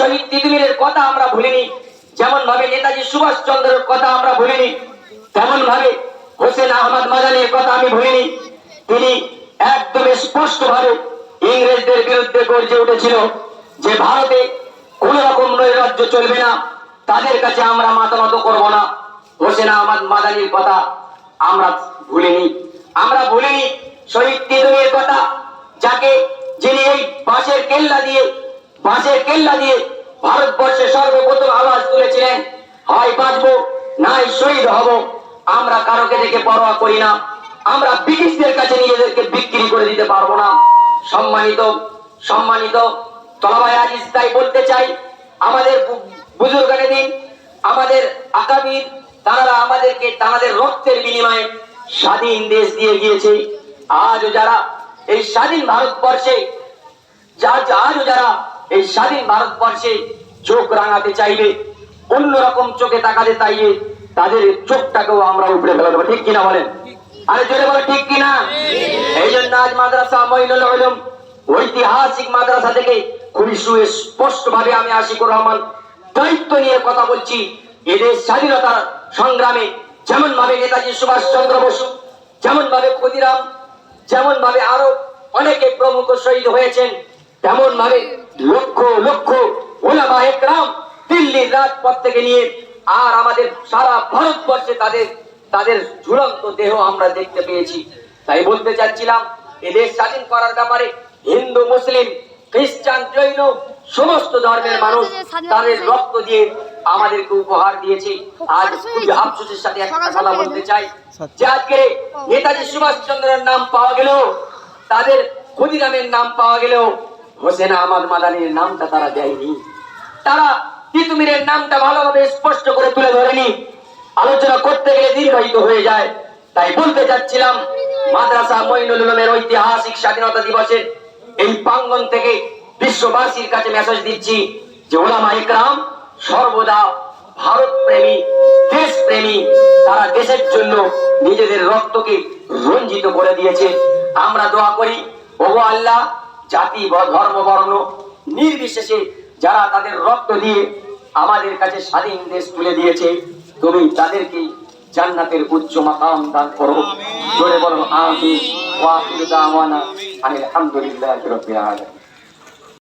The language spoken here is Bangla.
শহীদ তিতুমিরের কথা আমরা ভুলিনি। যেমন ভাবে নেতাজি সুভাষ চন্দ্রের কথা আমরা ভুলিনি, তেমন ভাবে হোসেন আহমদ মাদানের কথা আমি ভুলিনি। তিনি একদম স্পষ্ট ভাবে ইংরেজদের বিরুদ্ধে গর্জে উঠেছিল যে ভারতে কোন রকম নৈরাজ্য চলবে না, তাদের কাছে আমরা মাথা নত করব না। হোসেন আহমদ মাদানির কথা আমরা ভুলিনি। আমরা ভুলিনি শহীদ তিতুমির কথা, যাকে যিনি এই বাঁশের কেল্লা দিয়ে বাঁশের কেল্লা দিয়ে ভারতবর্ষে সর্বপ্রথম আওয়াজ তুলেছিলেন, হয় বাঁচবো, নাই শহীদ হব। আমরা কারোকে দেখে পরোয়া করি না। আমরা ব্রিটিশদের কাছে নিজেদেরকে বিক্রি করে দিতে পারব না। সম্মানিত সম্মানিত তলাবাই আজিজ, তাই বলতে চাই, আমাদের বুজুর্গানে দিন, আমাদের আগামীর তারা আমাদেরকে তাদের রক্তের বিনিময়ে স্বাধীন দেশ দিয়ে গিয়েছে। আজও যারা এই স্বাধীন ভারতবর্ষে, যা, আজও যারা এই স্বাধীন ভারতবর্ষে চোখ রাঙাতে চাইবে অন্যরকম চোখে তাকাতে চাইবে তাদের চোখটাকেও আমরা উপরে ফেলে দেবো। ঠিক কিনা বলেন? আরে জোরে বলো ঠিক কিনা? এই জন্য আজ মাদ্রাসা মহিনুল আলম ঐতিহাসিক মাদ্রাসা থেকে খুবই সুস্পষ্ট ভাবে আমি আশিকুর রহমান দায়িত্ব নিয়ে কথা বলছি। এদের স্বাধীনতা সংগ্রামে যেমন ভাবে নেতাজি সুভাষ চন্দ্র বসু যেমন ভাবে ক্ষুদিরাম যেমন ভাবে আরও অনেকে প্রমুখ শহীদ হয়েছেন তেমন ভাবে লক্ষ লক্ষ ওলামা একরাম দিল্লির রাজপথ থেকে নিয়ে আর আমাদের সারা ভারতবর্ষে তাদের তাদের ঝুলন্ত দেহ আমরা দেখতে পেয়েছি। তাই বলতে চাচ্ছিলাম এদের স্বাধীন করার ব্যাপারে হিন্দু মুসলিম খ্রিস্টান জৈন সমস্ত ধর্মের মানুষ তাদের রক্ত দিয়ে আমাদেরকে উপহার দিয়েছে। আজ খুবই আফসোসের সাথে একটা কথা বলতে চাই যে আজকে নেতাজি সুভাষ চন্দ্রের নাম পাওয়া গেল তাদের ক্ষুদিরামের নাম পাওয়া গেলেও হোসেন আহমদ মাদানির নামটা তারা দেয়নি। তারা তিতুমিরের নামটা ভালোভাবে স্পষ্ট করে তুলে ধরেনি। আলোচনা করতে গেলে দীর্ঘায়িত হয়ে যায়। তাই বলতে চাচ্ছিলাম, মাদ্রাসা মঈনুল উলুমের ঐতিহাসিক স্বাধীনতা দিবসের এই প্রাঙ্গণ থেকে বিশ্ববাসীর কাছে মেসেজ দিচ্ছি যে ওলামা ইকরাম সর্বদা ভারত প্রেমী দেশ প্রেমী তারা দেশের জন্য নিজেদের রক্তকে রঞ্জিত করে দিয়েছে। আমরা দোয়া করি, ওগো আল্লাহ জাতি বা ধর্ম বর্ণ নির্বিশেষে যারা তাদের রক্ত দিয়ে আমাদের কাছে স্বাধীন দেশ তুলে দিয়েছে তুমি তাদেরকে জান্নাতের উচ্চ মাকাম দান করো। জোরে বলো আমি ওয়া আলহামদুলিল্লাহি রাব্বিল আলামিন।